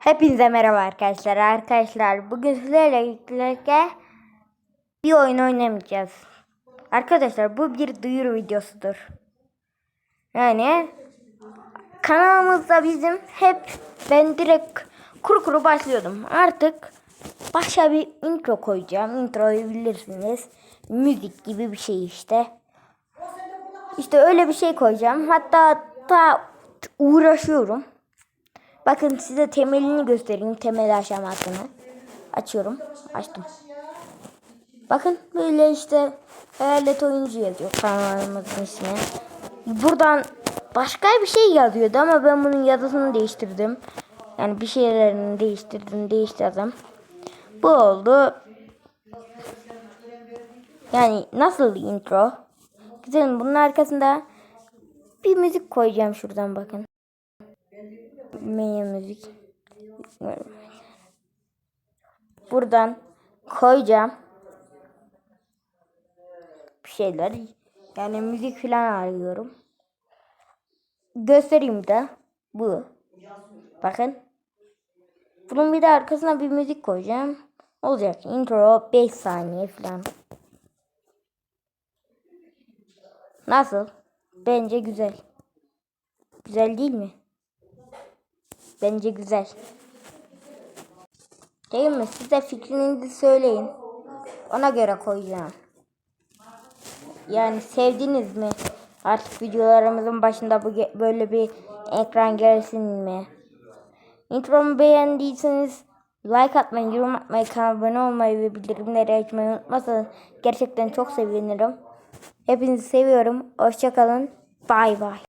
Hepinize merhaba arkadaşlar. Arkadaşlar bugün sizlerle birlikte bir oyun oynamayacağız. Arkadaşlar bu bir duyuru videosudur. Yani kanalımızda bizim hep ben direkt kuru kuru başlıyordum. Artık başa bir intro koyacağım. Introyu bilirsiniz. Müzik gibi bir şey işte. İşte öyle bir şey koyacağım. Hatta ta uğraşıyorum. Bakın size temelini göstereyim. Temel aşamasını. Açıyorum. Açtım. Bakın böyle işte hayalet oyuncu yazıyor kanalımızın ismi. Buradan başka bir şey yazıyordu ama ben bunun yazısını değiştirdim. Yani bir şeylerini değiştirdim, değiştirdim. Bu oldu. Yani nasıl intro? Güzel. Bunun arkasında bir müzik koyacağım şuradan bakın. Menü müzik. Buradan koyacağım. Bir şeyler. Yani müzik falan arıyorum. Göstereyim de. Bu. Bakın. Bunun bir de arkasına bir müzik koyacağım. Olacak. Intro 5 saniye falan. Nasıl? Bence güzel. Güzel değil mi? Bence güzel. Değil mi? Siz de fikrinizi söyleyin. Ona göre koyacağım. Yani sevdiniz mi? Artık videolarımızın başında bu böyle bir ekran gelsin mi? Intromu beğendiyseniz like atmayı, yorum atmayı, kanala abone olmayı ve bildirimleri açmayı unutmazsanız gerçekten çok sevinirim. Hepinizi seviyorum. Hoşçakalın. Bay bay.